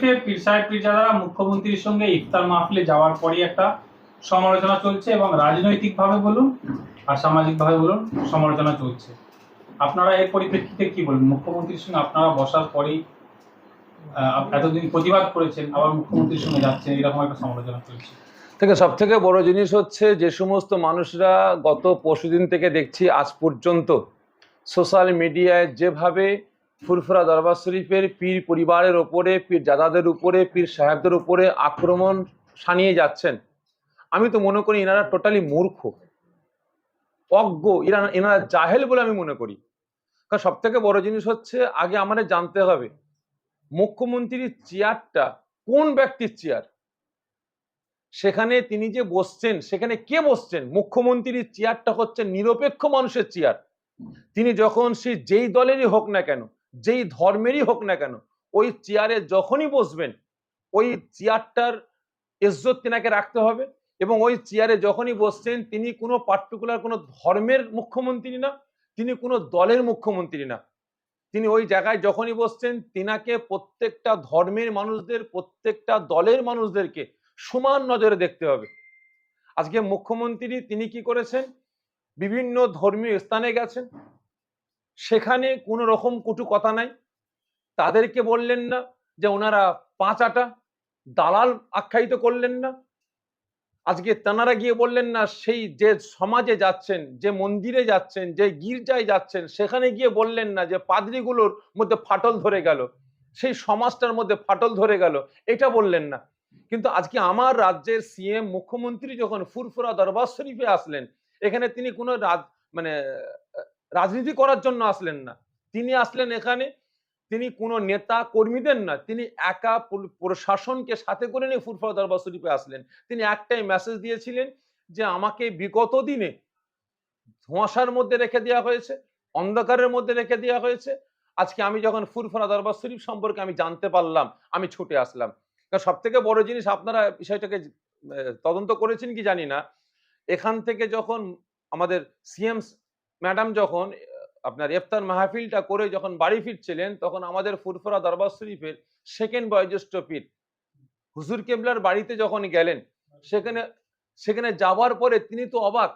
শরীফে পীর সাহেব পীরজাদারা মুখ্যমন্ত্রীর সঙ্গে ইফতার মাহফিলে যাওয়ার পরই একটা সমালোচনা চলছে এবং রাজনৈতিকভাবে বলুন আর সামাজিকভাবে বলুন সমালোচনা চলছে। আপনারা এর পরিপ্রেক্ষিতে কি বলবেন? মুখ্যমন্ত্রীর সঙ্গে আপনারা বসার পরেই এতদিন প্রতিবাদ করেছেন, আবার মুখ্যমন্ত্রীর সঙ্গে যাচ্ছেন, এরকম একটা সমালোচনা চলছে। থেকে সব থেকে বড় জিনিস হচ্ছে যে সমস্ত মানুষরা গত পরশুদিন থেকে দেখছি আজ পর্যন্ত সোশ্যাল মিডিয়ায় যেভাবে ফুরফুরা দরবার শরীফের পীর পরিবারের ওপরে, পীর জাদাদের উপরে, পীর সাহেবদের উপরে আক্রমণ সানিয়ে যাচ্ছেন। আমি তো মনে করি এনারা টোটালি মূর্খ। অজ্ঞ। এরা এনারা জাহেল বলে আমি মনে করি। কারণ সব থেকে বড় জিনিস হচ্ছে, আগে আমাদের জানতে হবে, মুখ্যমন্ত্রীর চেয়ারটা কোন ব্যক্তির চেয়ার? সেখানে তিনি যে বসছেন, সেখানে কে বসছেন? মুখ্যমন্ত্রীর চেয়ারটা হচ্ছে নিরপেক্ষ মানুষের চেয়ার। তিনি যখন সে যেই দলেরই হোক না কেন যেই ধর্মেরই হোক না কেন, ওই চেয়ারে যখনই বসবেন, ওই চেয়ারটার ইজ্জত তিনাকে রাখতে হবে এবং ওই চেয়ারে যখনই বসছেন, তিনি কোনো পার্টিকুলার কোনো ধর্মের মুখ্যমন্ত্রী না, তিনি কোনো দলের মুখ্যমন্ত্রী না। তিনি ওই জায়গায় যখনই বসছেন, তিনাকে প্রত্যেকটা ধর্মের মানুষদের, প্রত্যেকটা দলের মানুষদেরকে সমান নজরে দেখতে হবে। আজকে মুখ্যমন্ত্রী তিনি কি করেছেন? বিভিন্ন ধর্মীয় স্থানে গেছেন সেখানে কোনো রকম কটু কথা নাই। তাদেরকে বললেন না যে ওনারা পাঁচ আটা দালাল আখ্যায়িত করলেন না। আজকে তেনারা গিয়ে বললেন না, সেই যে সমাজে যাচ্ছেন, যে মন্দিরে যাচ্ছেন, যে গির্জায় যাচ্ছেন, সেখানে গিয়ে বললেন না যে পাদ্রিগুলোর মধ্যে ফাটল ধরে গেল। সেই সমাজটার মধ্যে ফাটল ধরে গেল। এটা বললেন না। কিন্তু আজকে আমার রাজ্যের সিএম মুখ্যমন্ত্রী যখন ফুরফুরা দরবার শরীফে আসলেন, এখানে তিনি কোনো মানে রাজনীতি করার জন্য আসলেন না। তিনি আসলেন এখানে, তিনি কোনো নেতা কর্মীদের না তিনি একা প্রশাসনকে সাথে করে নিয়ে ফুরফুরা দরবার শরীফে আসলেন। তিনি একটাই মেসেজ দিয়েছিলেন যে আমাকে বিগত দিনে ধোঁয়াশার মধ্যে রেখে দেওয়া হয়েছে, অন্ধকারের মধ্যে রেখে দেওয়া হয়েছে। আজকে আমি যখন ফুরফুরা দরবার শরীফ সম্পর্কে আমি জানতে পারলাম, আমি ছুটে আসলাম। কারণ সব থেকে বড় জিনিস আপনারা বিষয়টাকে তদন্ত করেছেন কি জানি না, এখান থেকে যখন আমাদের সিএম ম্যাডাম যখন আপনার ইফতার মাহফিলটা করে যখন বাড়ি ফিরছিলেন তখন আমাদের ফুরফুরা দরবার শরীফের সেকেন্ড বয়োজ্যেষ্ঠ পীর হুজুর কেবলার বাড়িতে যখন গেলেন সেখানে সেখানে যাওয়ার পরে তিনি তো অবাক।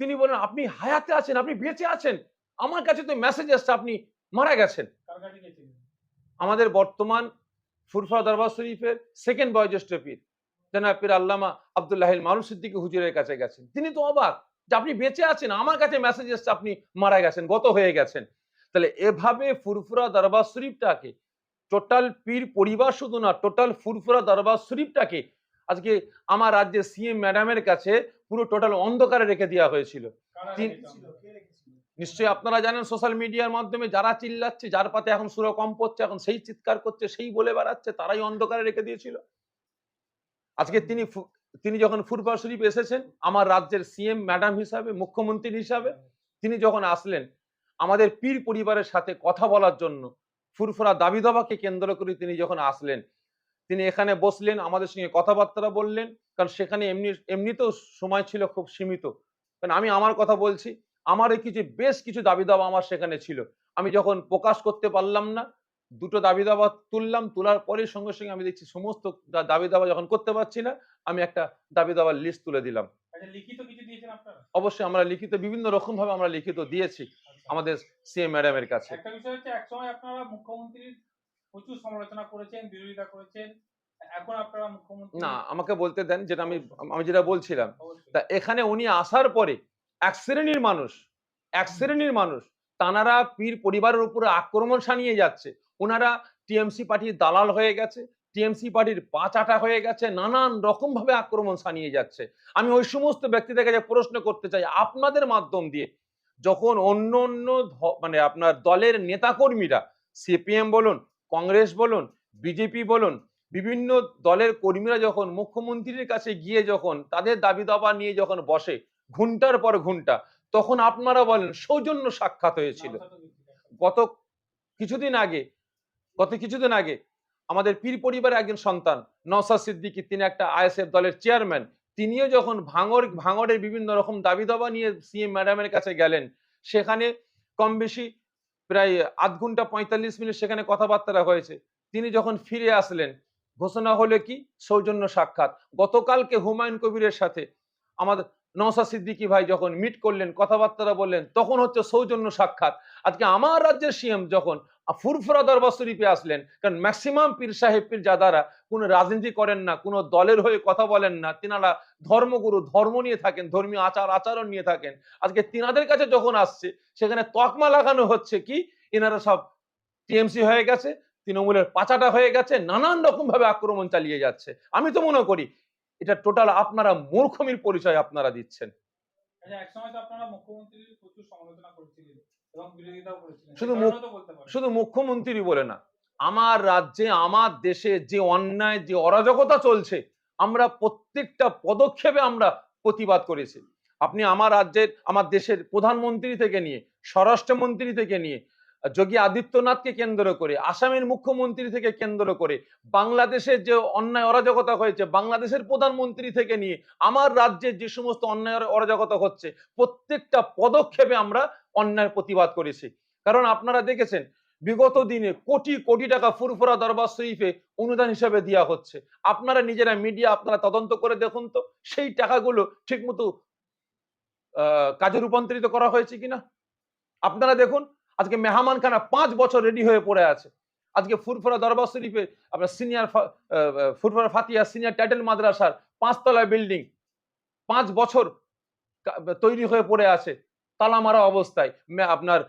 তিনি বলেন আপনি হায়াতে আছেন আপনি বেঁচে আছেন। আমার কাছে তো মেসেজ আসছে আপনি মারা গেছেন। আমাদের বর্তমান ফুরফুরা দরবার শরীফের সেকেন্ড বয়োজ্যেষ্ঠ পীর জনাব পীর আল্লামা আবদুল্লাহিল মারুফ সিদ্দিকী হুজুরের কাছে গেছেন। তিনি তো অবাক। যে আপনি বেঁচে আছেন আমার কাছে মেসেজ এসছে আপনি মারা গেছেন গত হয়ে গেছেন। তাহলে এভাবে ফুরফুরা দরবার শরীফটাকে টোটাল পীর পরিবার শুধু না টোটাল ফুরফুরা দরবার শরীফটাকে আজকে আমার রাজ্যের সিএম ম্যাডামের কাছে পুরো টোটাল অন্ধকারে রেখে দেওয়া হয়েছিল। নিশ্চয়ই আপনারা জানেন সোশ্যাল মিডিয়ার মাধ্যমে যারা চিল্লাচ্ছে যার পাতে এখন সুর কম পড়ছে এখন সেই চিৎকার করছে সেই বলে বেড়াচ্ছে তারাই অন্ধকারে রেখে দিয়েছিল। আজকে তিনি তিনি যখন ফুরফা শরীফ এসেছেন, আমার রাজ্যের সিএম ম্যাডাম হিসাবে, মুখ্যমন্ত্রী হিসাবে, তিনি যখন আসলেন, আমাদের পীর পরিবারের সাথে কথা বলার জন্য ফুরফুরা দাবি দাবাকে কেন্দ্র করে তিনি যখন আসলেন, তিনি এখানে বসলেন, আমাদের সঙ্গে কথাবার্তা বললেন, কারণ সেখানে এমনি, এমনিতেও সময় ছিল খুব সীমিত। কারণ আমি আমার কথা বলছি আমার এই কিছু, বেশ কিছু দাবি দাবা আমার সেখানে ছিল। আমি যখন প্রকাশ করতে পারলাম না দুটো দাবি দাবা তুললাম তোলার পরে সঙ্গে সঙ্গে আমি দেখছি সমস্ত দাবি দাবা যখন করতে পারছি না আমি একটা দাবি দাবার লিস্ট তুলে দিলাম। আচ্ছা, অবশ্যই আমরা লিখিত বিভিন্ন রকম ভাবে আমরা লিখিত দিয়েছি আমাদের সিএম ম্যাডামের কাছে। একটা বিষয় হচ্ছে একসময় আপনারা মুখ্যমন্ত্রীর প্রচুর সমালোচনা করেছেন বিরোধিতা করেছেন এখন আপনারা মুখ্যমন্ত্রী না আমাকে বলতে দেন যেটা আমি আমি যেটা বলছিলাম। তা এখানে উনি আসার পরে এক শ্রেণির মানুষ এক শ্রেণির মানুষ তানারা পীর পরিবারের উপরে আক্রমণ সানিয়ে যাচ্ছে। ওনারা টিএমসি পার্টির দালাল হয়ে গেছে টিএমসি পার্টির পাঁচ আটা হয়ে গেছে নানান রকম ভাবে আক্রমণ সানিয়ে যাচ্ছে। আমি ওই সমস্ত ব্যক্তিদের কাছে প্রশ্ন করতে চাই আপনাদের মাধ্যম দিয়ে যখন অন্য অন্য মানে আপনার দলের নেতাকর্মীরা সিপিএম বলুন কংগ্রেস বলুন বিজেপি বলুন বিভিন্ন দলের কর্মীরা যখন মুখ্যমন্ত্রীর কাছে গিয়ে যখন তাদের দাবি দাবা নিয়ে যখন বসে ঘণ্টার পর ঘণ্টা তখন আপনারা বলেন সৌজন্য সাক্ষাৎ হয়েছিল। গত কিছুদিন আগে গত কিছুদিন আগে আমাদের পীর পরিবারের একজন সন্তান নওসাদ সিদ্দিকী, তিনি একটা আইএসএফ দলের চেয়ারম্যান, তিনিও যখন ভাঙর, ভাঙরের বিভিন্ন রকম দাবি দাবা নিয়ে সিএম ম্যাডামের কাছে গেলেন, সেখানে কম বেশি প্রায় আধ ঘণ্টা পঁয়তাল্লিশ মিনিট সেখানে কথাবার্তা হয়েছে। তিনি যখন ফিরে আসলেন, ঘোষণা হলে কি? সৌজন্য সাক্ষাৎ। গতকালকে হুমায়ুন কবিরের সাথে আমাদের নওসা সিদ্দিকী ভাই যখন মিট করলেন কথাবার্তা বললেন, তখন হচ্ছে সৌজন্য সাক্ষাৎ। আজকে আমার রাজ্যের সিএম যখন ফুরফুরা দরবার শরীফে আসলেন, কারণ ম্যাক্সিমাম পীর সাহেব, পীর যাদারা কোনো রাজনীতি করেন না, কোনো দলের হয়ে কথা বলেন না, তিনারা ধর্মগুরু, ধর্ম নিয়ে থাকেন, ধর্মীয় আচার, আচরণ নিয়ে থাকেন। আজকে তিনাদের কাছে যখন আসছে, সেখানে তকমা লাগানো হচ্ছে কি এনারা সব টিএমসি হয়ে গেছে, তৃণমূলের পাচাটা হয়ে গেছে, নানান রকম ভাবে আক্রমণ চালিয়ে যাচ্ছে। আমি তো মনে করি এটা টোটাল আপনারা মূর্খমির পরিচয় আপনারা দিচ্ছেন। আচ্ছা শুধু শুধু মুখ্যমন্ত্রী বলে না আমার রাজ্যে আমার দেশে যে অন্যায় যে অরাজকতা চলছে আমরা প্রত্যেকটা পদক্ষেপে আমরা প্রতিবাদ করেছি। আপনি আমার রাজ্যের আমার দেশের প্রধানমন্ত্রী থেকে নিয়ে স্বরাষ্ট্রমন্ত্রী থেকে নিয়ে যোগী আদিত্যনাথকে কেন্দ্র করে আসামের মুখ্যমন্ত্রী থেকে কেন্দ্র করে বাংলাদেশের যে অন্যায় অরাজকতা হয়েছে বাংলাদেশের প্রধানমন্ত্রী থেকে নিয়ে আমার রাজ্যের যে সমস্ত অন্যায় অরাজকতা হচ্ছে প্রত্যেকটা পদক্ষেপে আমরা অন্যায়ের প্রতিবাদ করেছি। কারণ আপনারা দেখেছেন বিগত দিনে কোটি কোটি টাকা ফুরফুরা দরবার শরীফে অনুদান হিসাবে দেওয়া হচ্ছে। আপনারা নিজেরা মিডিয়া আপনারা তদন্ত করে দেখুন তো সেই টাকাগুলো ঠিকমতো আহ, কাজে রূপান্তরিত করা হয়েছে কিনা? আপনারা দেখুন আজকে মেহমান খানা পাঁচ বছর রেডি হয়ে পড়ে আছে। আজকে ফুরফুরা দরবার শরীফে আপনার senior Furfura Fatiya senior title মাদ্রাসার পাঁচতলা বিল্ডিং পাঁচ বছর তৈরি হয়ে পড়ে আছে। তালা মারা অবস্থায় আপনার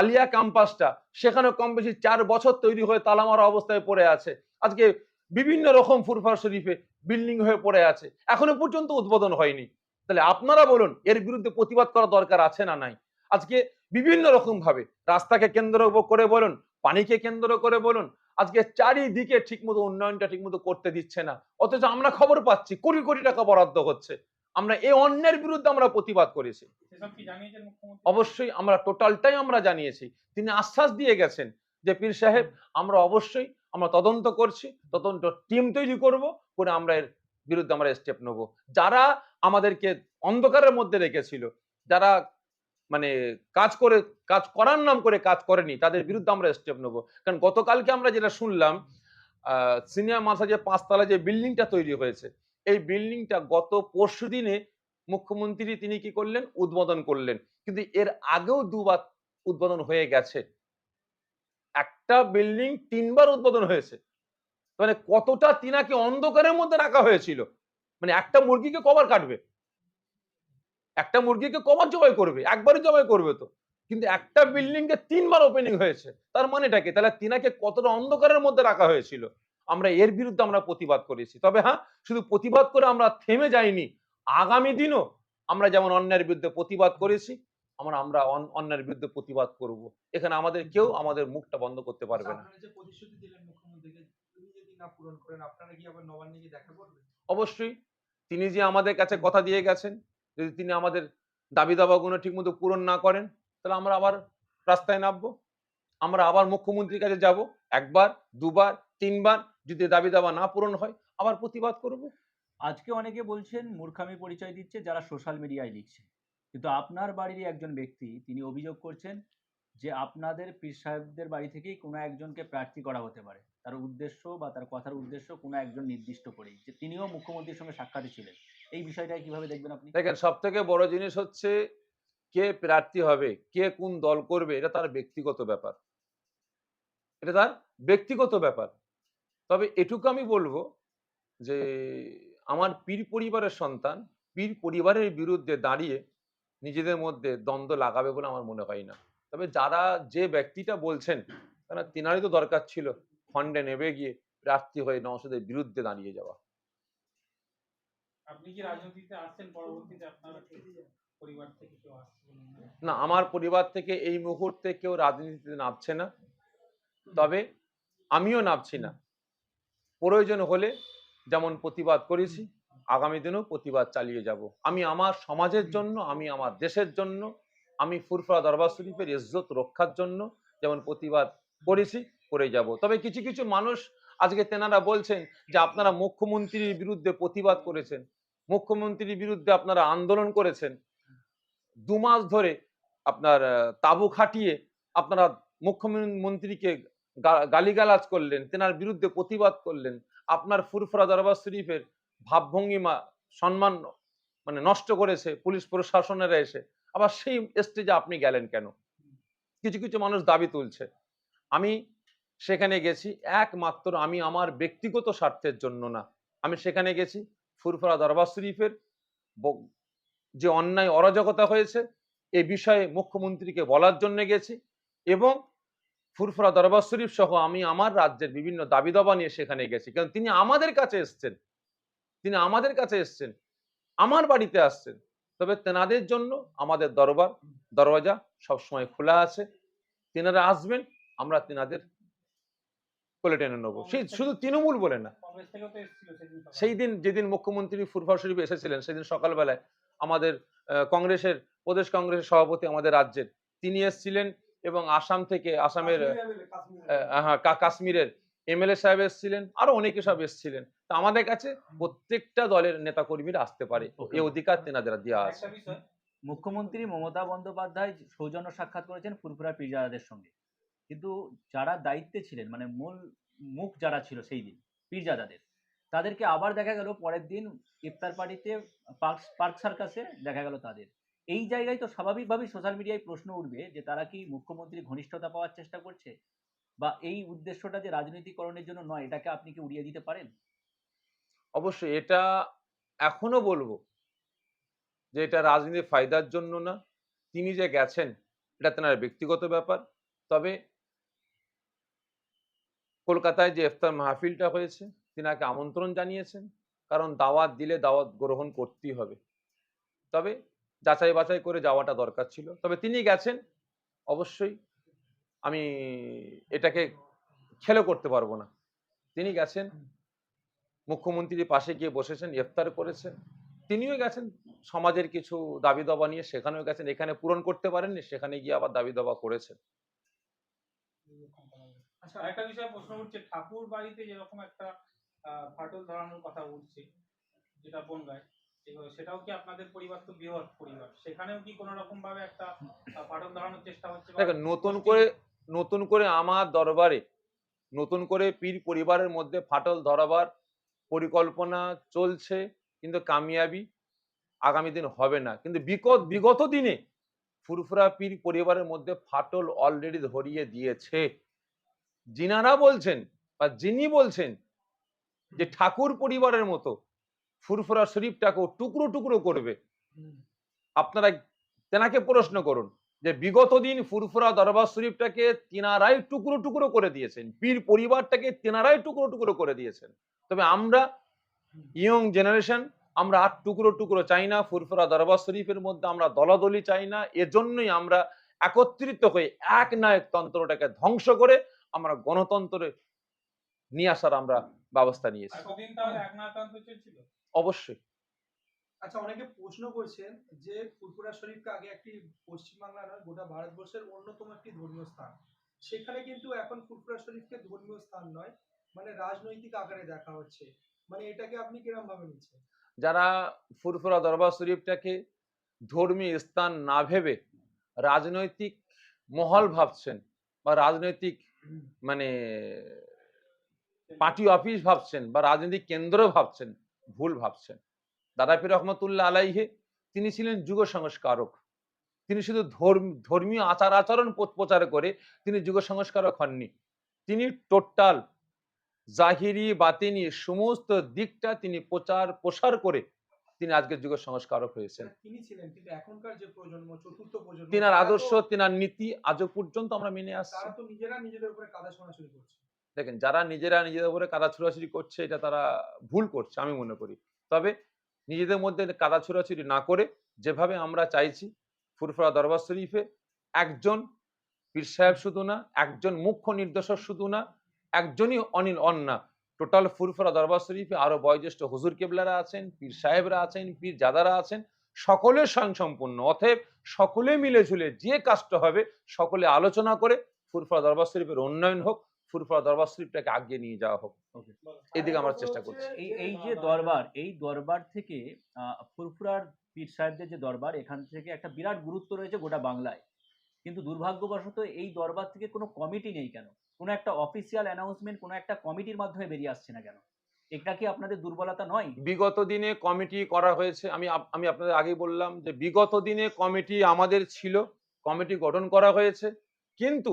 আলিয়া ক্যাম্পাসটা সেখানে কম বেশি চার বছর তৈরি হয়ে তালা মারা অবস্থায় পড়ে আছে। আজকে বিভিন্ন রকম ফুরফার শরীফে বিল্ডিং হয়ে পড়ে আছে। এখনও পর্যন্ত উদ্বোধন হয়নি। তাহলে আপনারা বলুন, এর বিরুদ্ধে প্রতিবাদ করা দরকার আছে না নাই? আজকে বিভিন্ন রকম ভাবে। রাস্তাকে কেন্দ্র করে বলুন পানিকে কেন্দ্র করে বলুন আজকে চারিদিকে ঠিকমতো উন্নয়নটা ঠিকমতো করতে দিচ্ছে না। অথচ আমরা খবর পাচ্ছি কোটি কোটি টাকা বরাদ্দ হচ্ছে। আমরা এই অন্যের বিরুদ্ধে আমরা প্রতিবাদ করেছি। অবশ্যই আমরা টোটালটাই আমরা জানিয়েছি। তিনি আশ্বাস দিয়ে গেছেন যে পীর সাহেব আমরা অবশ্যই আমরা তদন্ত করছি তদন্ত টিম তৈরি করব করে আমরা এর বিরুদ্ধে আমরা স্টেপ নেব। যারা আমাদেরকে অন্ধকারের মধ্যে রেখেছিল যারা মানে কাজ করে, কাজ করার নাম করে কাজ করেনি, তাদের বিরুদ্ধে আমরা স্টেপ নেব। কারণ গতকালকে আমরা যেটা শুনলাম সিনিয়র মাসা যে পাঁচতলা যে বিল্ডিংটা তৈরি হয়েছে, এই বিল্ডিংটা গত পরশু দিনে মুখ্যমন্ত্রী তিনি কি করলেন? উদ্বোধন করলেন। কিন্তু এর আগেও দুবার উদ্বোধন হয়ে গেছে। একটা বিল্ডিং তিনবার উদ্বোধন হয়েছে। মানে কতটা তিনাকে অন্ধকারের মধ্যে রাখা হয়েছিল? মানে একটা মুরগিকে কবার কাটবে? একটা মুরগিকে কবার জবাই করবে একবারই জবাই করবে তো। কিন্তু একটা বিল্ডিং কে তিনবার ওপেনিং হয়েছে তার মানেটা কি? তাহলে তিনাকে কতটা অন্ধকারের মধ্যে রাখা হয়েছিল? আমরা এর বিরুদ্ধে আমরা প্রতিবাদ করেছি। তবে হ্যাঁ শুধু প্রতিবাদ করে আমরা থেমে যাইনি আগামী দিনও আমরা যেমন অন্যায়ের বিরুদ্ধে প্রতিবাদ করেছি আমরা আমরা অন- অন্যায়ের বিরুদ্ধে প্রতিবাদ করব। এখানে আমাদের কেউ আমাদের মুখটা বন্ধ করতে পারবে না। অবশ্যই তিনি যে আমাদের কাছে কথা দিয়ে গেছেন যদি তিনি আমাদের দাবি দাবাগুলো ঠিকমতো পূরণ না করেন, তাহলে আমরা আবার রাস্তায় নামবো। আমরা আবার মুখ্যমন্ত্রীর কাছে যাব। একবার, দুবার, তিনবার যদি দাবি দাবা না পূরণ হয়, আবার প্রতিবাদ করব। আজকে অনেকে বলছেন, মূর্খামি পরিচয় দিচ্ছে যারা সোশ্যাল মিডিয়ায় লিখছে। কিন্তু আপনার বাড়িরই একজন ব্যক্তি, তিনি অভিযোগ করছেন যে আপনাদের পীর সাহেবদের বাড়ি থেকেই কোনো একজনকে প্রার্থী করা হতে পারে। তার উদ্দেশ্য বা তার কথার উদ্দেশ্য কোনো একজন নির্দিষ্ট করেই। যে তিনিও মুখ্যমন্ত্রীর সঙ্গে সাক্ষাতে ছিলেন। এই বিষয়টা কীভাবে দেখবেন আপনি? দেখেন সব থেকে বড় জিনিস হচ্ছে কে প্রার্থী হবে, কে কোন দল করবে, এটা তার ব্যক্তিগত ব্যাপার। এটা তার ব্যক্তিগত ব্যাপার। তবে এটুকু আমি বলব যে, আমার পীর পরিবারের সন্তান পীর পরিবারের বিরুদ্ধে দাঁড়িয়ে নিজেদের মধ্যে দ্বন্দ্ব লাগাবে বলে আমার মনে হয় না। তবে যারা যে ব্যক্তিটা বলছেন, তারা তিনারই তো দরকার ছিল ফন্ডে নেবে গিয়ে প্রার্থী হয়ে নওশাদের বিরুদ্ধে দাঁড়িয়ে যাওয়া। আপনি কি রাজনীতিতে আসছেন পরবর্তীতে আপনার পরিবার থেকে কেউ আসছে না? আমার পরিবার থেকে এই মুহূর্তে কেউ রাজনীতিতে নামছে না। তবে আমিও নামছি না। প্রয়োজন হলে যেমন প্রতিবাদ করেছি, আগামী দিনেও প্রতিবাদ চালিয়ে যাব। আমি আমার সমাজের জন্য, আমি আমার দেশের জন্য, আমি ফুরফুরা দরবার শরীফের ইজ্জত রক্ষার জন্য যেমন প্রতিবাদ করেছি, করে যাব। তবে কিছু কিছু মানুষ আজকে তেনারা বলছেন যে আপনারা মুখ্যমন্ত্রীর বিরুদ্ধে প্রতিবাদ করেছেন। মুখ্যমন্ত্রীর বিরুদ্ধে আপনারা আন্দোলন করেছেন। দু মাস ধরে আপনার তাবু খাটিয়ে আপনারা মুখ্যমন্ত্রীকে গালিগালাজ করলেন, তেনার বিরুদ্ধে প্রতিবাদ করলেন। আপনার ফুরফুরা দরবার শরীফের ভাবভঙ্গিমা সম্মান মানে নষ্ট করেছে, পুলিশ প্রশাসনেরা এসে। আবার সেই স্টেজে আপনি গেলেন কেন? কিছু কিছু মানুষ দাবি তুলছে। আমি সেখানে গেছি, একমাত্র আমি আমার ব্যক্তিগত স্বার্থের জন্য না। আমি সেখানে গেছি ফুরফুরা দরবার শরীফের যে অন্যায় অরাজকতা হয়েছে, এ বিষয়ে মুখ্যমন্ত্রীকে বলার জন্য গেছি এবং ফুরফুরা দরবার শরীফ সহ আমি আমার রাজ্যের বিভিন্ন দাবি দাবা নিয়ে সেখানে গেছি। কারণ তিনি আমাদের কাছে এসছেন। তিনি আমাদের কাছে এসছেন। আমার বাড়িতে আসছেন। তবে তেনাদের জন্য আমাদের দরবার, দরওয়াজা সবসময় খোলা আছে। তেনারা আসবেন, আমরা তেনাদের কোলে টেনে নেব। সেই শুধু তৃণমূল বলে না। কংগ্রেস থেকেও তো এসেছিল সেদিন সকালে। সেই দিন যেদিন মুখ্যমন্ত্রী ফুরফা শরীফ এসেছিলেন সেদিন সকালবেলায় আমাদের কংগ্রেসের প্রদেশ কংগ্রেসের সভাপতি আমাদের রাজ্যের তিনি এসেছিলেন এবং আসাম থেকে আসামের হ্যাঁ কাশ্মীরের এমএলএ সাহেব এসেছিলেন আরও অনেকে সব এসেছিলেন। তা আমাদের কাছে প্রত্যেকটা দলের নেতা কর্মীরা আসতে পারে. এই অধিকার তেনাদের দেওয়া আছে। মুখ্যমন্ত্রী মমতা বন্দ্যোপাধ্যায় সৌজন্য সাক্ষাৎ করেছেন ফুরফুরা পীরজাদাদের সঙ্গে। কিন্তু যারা দায়িত্বে ছিলেন মানে মূল মুখ যারা ছিল সেই দিন, পীরজাদাদের, তাদেরকে আবার দেখা গেল পরের দিন ইফতার পার্টিতে পার্ক পার্ক সার্কাসে দেখা গেল তাদের। এই জায়গায় তো স্বাভাবিকভাবেই সোশ্যাল মিডিয়ায় প্রশ্ন উঠবে যে তারা কি মুখ্যমন্ত্রীর ঘনিষ্ঠতা পাওয়ার চেষ্টা করছে? বা এই উদ্দেশ্যটা যে রাজনীতিকরণের জন্য নয়, এটাকে আপনি কি উড়িয়ে দিতে পারেন? অবশ্যই, এটা এখনও বলব যে এটা রাজনীতির ফায়দার জন্য না। তিনি যে গেছেন, এটা তেনার ব্যক্তিগত ব্যাপার। তবে কলকাতায় যে ইফতার মাহফিলটা হয়েছে তিনি তিনাকে আমন্ত্রণ জানিয়েছেন। কারণ দাওয়াত দিলে দাওয়াত গ্রহণ করতেই হবে। তবে যাচাই বাছাই করে যাওয়াটা দরকার ছিল। তবে তিনি গেছেন, অবশ্যই আমি এটাকে খেলো করতে পারব না। তিনি গেছেন, মুখ্যমন্ত্রীর পাশে গিয়ে বসেছেন, ইফতার করেছেন। তিনিও গেছেন, সমাজের কিছু দাবি দাবা নিয়ে সেখানেও গেছেন। এখানে পূরণ করতে পারেননি, সেখানে গিয়ে আবার দাবি দাবা করেছেন। আচ্ছা। একটা বিষয় প্রশ্ন উঠছে ঠাকুর বাড়িতে যেরকম একটা আহ, ফাটল ধরানোর কথা উঠছে যেটা বনগায় এবার সেটাও কি আপনাদের পরিবার তো বৃহৎ পরিবার সেখানেও কি কোনো রকম ভাবে একটা ফাটল ধরানোর চেষ্টা হচ্ছে দেখেন নতুন করে নতুন করে আমার দরবারে নতুন করে পীর পরিবারের মধ্যে ফাটল ধরাবার পরিকল্পনা চলছে কিন্তু কামিয়াবি আগামী দিন হবে না। কিন্তু বিগত বিগত দিনে ফুরফুরা পীর পরিবারের মধ্যে ফাটল অলরেডি ধরিয়ে দিয়েছে। যিনারা বলছেন বা যিনি বলছেন যে ঠাকুর পরিবারের মতো ফুরফুরা শরীফটাকেও টুকরো টুকরো করবে। আপনারা তেনাকে প্রশ্ন করুন যে বিগত দিন ফুরফুরা দরবার শরীফটাকে তিনারাই টুকরো টুকরো করে দিয়েছেন পীর পরিবারটাকে তেনারাই টুকরো টুকরো করে দিয়েছেন। তবে আমরা ইয়ং জেনারেশন আমরা আর টুকরো টুকরো চাই না ফুরফুরা দরবার শরীফের মধ্যে আমরা দলাদলি চাই না এজন্যই আমরা একত্রিত হয়ে এক নায়ক তন্ত্রটাকে ধ্বংস করে আমরা গণতন্ত্রে নিয়ে আসার আমরা ব্যবস্থা নিয়েছি। অবশ্যই। আচ্ছা অনেকে প্রশ্ন করছেন যে ফুরফুরা শরীফকে আগে একটি পশ্চিমবাংলা নয় গোটা ভারতবর্ষের অন্যতম একটি ধর্মীয় স্থান। সেখানে কিন্তু এখন ফুরফুরা শরীফকে ধর্মীয় স্থান নয় মানে রাজনৈতিক আকারে দেখা হচ্ছে। মানে এটাকে আপনি কিরম ভাবে নিচ্ছেন? যারা ফুরফুরা দরবার শরীফটাকে ধর্মীয় স্থান না ভেবে রাজনৈতিক মহল ভাবছেন বা রাজনৈতিক মানে পার্টি অফিস ভাবছেন বা রাজনৈতিক কেন্দ্র ভাবছেন, ভুল ভাবছেন। দাদাপি রহমতুল্লাহ আলাইহে, তিনি ছিলেন যুগ সংস্কারক তিনি শুধু ধর্ম, ধর্মীয় আচার আচরণ প্রচার করে তিনি যুগ সংস্কারক হননি। তিনি টোটাল জাহিরি, বাতিনি, সমস্ত দিকটা তিনি প্রচার প্রসার করে তিনি আজকের যুগ সংস্কারক হয়েছেন। তিনি ছিলেন কিন্তু এখনকার যে প্রজন্ম চতুর্থ প্রজন্ম তিনার আদর্শ তিনার নীতি আজও পর্যন্ত আমরা মেনে আসছি। তারা তো নিজেরা নিজেদের উপরে কাদা ছোঁড়াছুড়ি করছে। দেখেন যারা নিজেরা নিজেদের উপরে কাদা ছোড়াছুড়ি করছে এটা তারা ভুল করছে আমি মনে করি। তবে নিজেদের মধ্যে কাদা ছোড়াছুড়ি না করে যেভাবে আমরা চাইছি ফুরফুরা দরবার শরীফে একজন পীর সাহেব শুধু না একজন মুখ্য নির্দেশক শুধু না একজনই অনিল অন্না। টোটাল ফুরফুরা দরবার শরীফে আরও বয়োজ্যেষ্ঠ হুজুর কেবলারা আছেন পীর সাহেবরা আছেন পীর জাদারা আছেন সকলের স্বয়ংসম্পূর্ণ। অতএব সকলে মিলে ঝুলে যে কাজটা হবে সকলে আলোচনা করে ফুরফুরা দরবার শরীফের উন্নয়ন হোক ফুরফুরা দরবার শরীফটাকে আগিয়ে নিয়ে যাওয়া হোক। এদিকে আমরা চেষ্টা করছি। এই এই যে দরবার এই দরবার থেকে আহ, ফুরফুরার পীর সাহেবদের যে দরবার এখান থেকে একটা বিরাট গুরুত্ব রয়েছে গোটা বাংলায়। কিন্তু দুর্ভাগ্যবশত এই দরবার থেকে কোনো কমিটি নেই কেন? কোনো একটা অফিসিয়াল অ্যানাউন্সমেন্ট কোনো একটা কমিটির মাধ্যমে বেরিয়ে আসছে না কেন? এটা কি আপনাদের দুর্বলতা নয়? বিগত দিনে কমিটি করা হয়েছে, আমি আমি আপনাদের আগেই বললাম যে বিগত দিনে কমিটি আমাদের ছিল, কমিটি গঠন করা হয়েছে, কিন্তু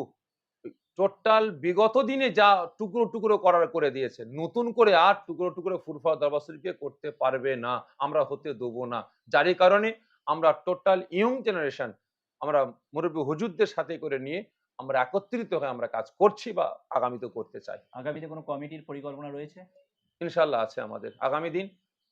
টোটাল বিগত দিনে যা টুকরো টুকরো করার করে দিয়েছে, নতুন করে আর টুকরো টুকরো ফুরফা দরবার শরীফকে করতে পারবে না, আমরা হতে দেবো না। যারই কারণে আমরা টোটাল ইয়ং জেনারেশন আমরা মুরব্বী হুজুরদের সাথে করে নিয়ে আমরা একত্রিত হয়ে আমরা কাজ করছি বা আগামীতে করতে চাই। আগামীতে কোনো কমিটির পরিকল্পনা রয়েছে? ইনশাল্লাহ আছে আমাদের। আগামী দিন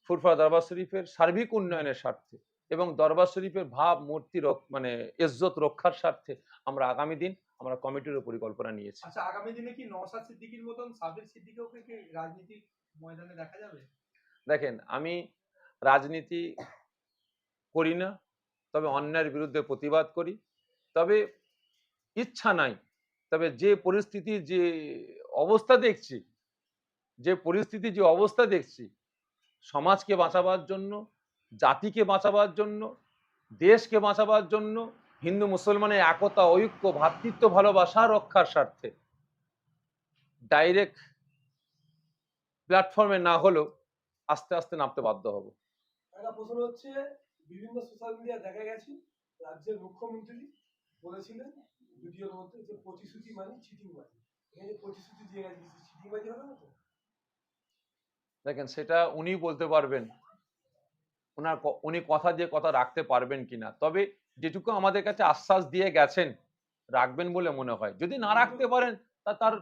ফুরফুরা দরবার শরীফের সার্বিক উন্নয়নের স্বার্থে এবং দরবার শরীফের ভাব মূর্তি মানে ইজ্জত রক্ষার স্বার্থে আমরা আগামী দিন আমরা কমিটিরও পরিকল্পনা নিয়েছি। আচ্ছা আগামী দিনে কি নওশাদ সিদ্দিকীর মতন সাবির সিদ্দিকেও কি কি রাজনীতির ময়দানে দেখা যাবে? দেখেন আমি রাজনীতি করি না তবে অন্যায়ের বিরুদ্ধে প্রতিবাদ করি। তবে ইচ্ছা নাই। তবে যে পরিস্থিতি, যে অবস্থা দেখছি, যে পরিস্থিতি, যে অবস্থা দেখছি, সমাজকে বাঁচাবার জন্য, জাতিকে বাঁচাবার জন্য, দেশকে বাঁচাবার জন্য, হিন্দু মুসলমানের একতা, ঐক্য ভ্রাতৃত্ব ভালোবাসা, রক্ষার স্বার্থে ডাইরেক্ট প্ল্যাটফর্মে না হলেও আস্তে আস্তে নামতে বাধ্য হব। প্রশ্ন হচ্ছে বিভিন্ন সোশ্যাল মিডিয়া দেখা গেছে রাজ্যের মুখ্যমন্ত্রী বলেছিলেন ভিডিওর মধ্যে যে প্রতিশ্রুতি মানে চিটিং বাজি এখানে প্রতিশ্রুতি দিয়ে গেছে চিটিং বাজি হবে না তো? দেখেন সেটা উনি বলতে পারবেন। ওনার উনি কথা দিয়ে কথা রাখতে পারবেন কিনা। তবে যেটুকু আমাদের কাছে আশ্বাস দিয়ে গেছেন রাখবেন বলে মনে হয়। যদি না রাখতে পারেন তা তার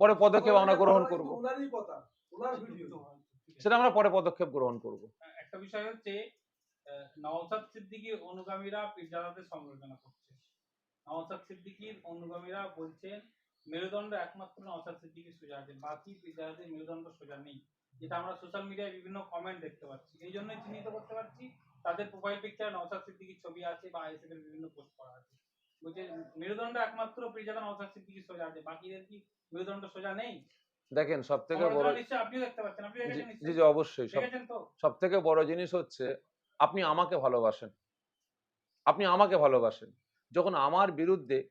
পরে পদক্ষেপ আমরা গ্রহণ করব। সেটা আমরা পরে পদক্ষেপ গ্রহণ করব। একটা বিষয় হচ্ছে আহ, নওশাদ সিদ্দিকীর অনুগামীরা পীরজাদাদের সমালোচনা করছে। নওশাদ সিদ্দিকীর অনুগামীরা বলছেন মেরুদণ্ড একমাত্র নওশাদ সিদ্দিকীর সোজা আছে বাকি পীরজাদাদের মেরুদণ্ড সোজা নেই। যেটা আমরা সোশ্যাল মিডিয়ায় বিভিন্ন কমেন্ট দেখতে পাচ্ছি। এই জন্যই চিহ্নিত করতে পারছি তাদের প্রোফাইল পিকচারে নওশাদ সিদ্দিকীর ছবি আছে বা আইএসএফ এর বিভিন্ন পোস্ট করা আছে। বলছে মেরুদণ্ড একমাত্র পীরজাদা নওশাদ সিদ্দিকীর সোজা আছে বাকিদের কি মেরুদণ্ড সোজা নেই? দেখেন সব থেকে বড় সমালোচনা আপনিও দেখতে পাচ্ছেন আপনি জি জি অবশ্যই। সব থেকে বড় জিনিস হচ্ছে আপনি আমাকে ভালোবাসেন। আপনি আমাকে ভালোবাসেন। যখন আমার বিরুদ্ধে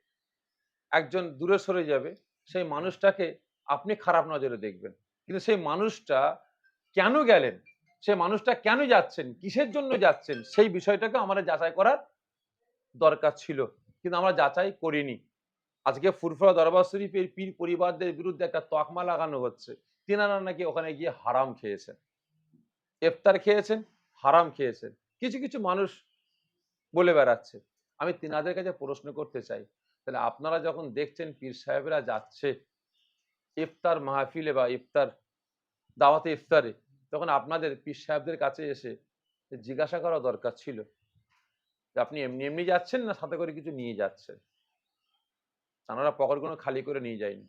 একজন দূরে সরে যাবে, সেই মানুষটাকে আপনি খারাপ নজরে দেখবেন। কিন্তু সেই মানুষটা কেন গেলেন? সেই মানুষটা কেন যাচ্ছেন? কিসের জন্য যাচ্ছেন? সেই বিষয়টাকে আমাদের যাচাই করার দরকার ছিল। কিন্তু আমরা যাচাই করিনি। আজকে ফুরফুরা দরবার শরীফের পীর পরিবারদের বিরুদ্ধে একটা তকমা লাগানো হচ্ছে। তিনারা নাকি ওখানে গিয়ে হারাম খেয়েছেন। ইফতার খেয়েছেন? হারাম খেয়েছেন। কিছু কিছু মানুষ বলে বেড়াচ্ছে, আমি তিনাদের কাছে প্রশ্ন করতে চাই। তাহলে আপনারা যখন দেখছেন পীর সাহেবরা যাচ্ছে ইফতার মাহফিলে বা ইফতার, দাওয়াতে ইফতারে, তখন আপনাদের পীর সাহেবদের কাছে এসে জিজ্ঞাসা করা দরকার ছিল আপনি এমনি এমনি যাচ্ছেন না? সাথে করে কিছু নিয়ে যাচ্ছেন? তারা কোনো খালি করে নিয়ে যায়নি।